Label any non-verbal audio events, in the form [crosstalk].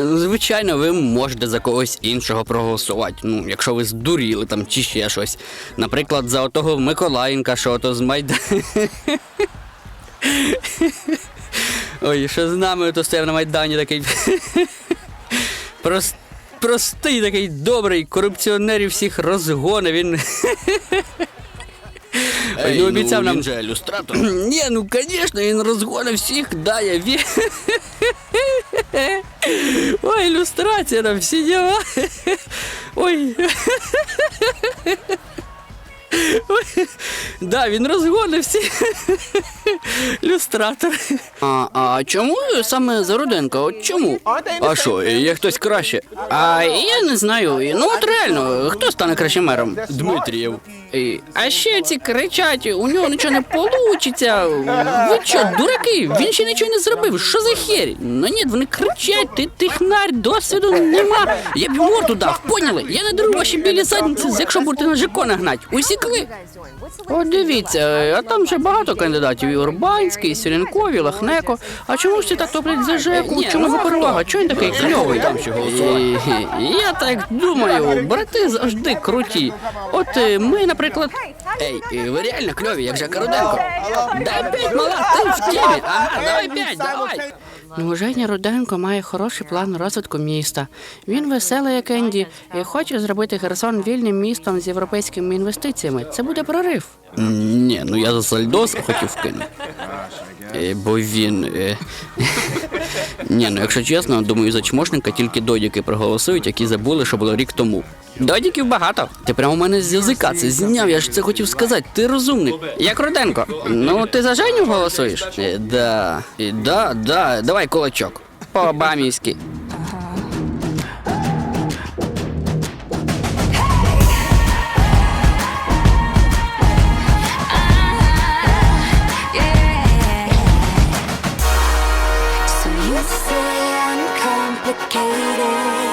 звичайно, ви можете за когось іншого проголосувати. Ну, якщо ви здуріли там чи ще щось. Наприклад, за отого Миколаєнка, що ото з Майдану. [laughs] Ой, що з нами ото стояв на Майдані такий. [laughs] Прос... Простий такий добрий, корупціонерів всіх розгони. Він. [laughs] Він обіцяв нам. же ілюстратор. [clears throat] Ні, ну звісно, він розгонив всіх, дає. Ві... Ой, ілюстрація там всі діла. Ой. [laughs] Да, він розгонив всі. [laughs] Люстратор. А, а чому саме за Руденка? От чому? А що, є хтось краще? А я не знаю. Ну от реально, хто стане кращим мером? Дмитрієв. І- А ще ці кричать, у нього нічого не получиться. Ви що, дураки? Він ще нічого не зробив. Що за херь? Ну ні, вони кричать, ти тихнарь, досвіду нема. Я б морду дав, поняли? Я не дару ваші білі задниці, якщо будете на ЖК нагнать. Усікли? От дивіться, а там ще багато кандидатів. І Урбанський, і Сіренков, і Лахнеко. А чому ж всі так топлять за ЖЕКу? Чому ви перевага? Чого він такий кльовий? там ще голосувати? Я так думаю, брати завжди круті. От е, ми, наприклад. Ей, е, ви реально кльові, як Жака Руденко. Дай п'ять, мала, ти в темі. Ага, давай п'ять, давай. Ну, Женя Руденко має хороший план розвитку міста. Він веселий, як Енді, і хоче зробити Херсон вільним містом з європейськими інвестиціями. Це буде прорив. Ні, ну я за Сальдос хотів вкинути. Е, Бо він. Ні, ну якщо чесно, думаю, за чмошника тільки додіки проголосують, які забули, що було рік тому. Додіків багато. Ти прямо у мене з язика це зняв, я ж це хотів сказати. Ти розумний. Як Руденко. Ну, ти за Женю голосуєш? Е, да. Е, да, да. Давай кулачок. По-обамівськи. So け入れ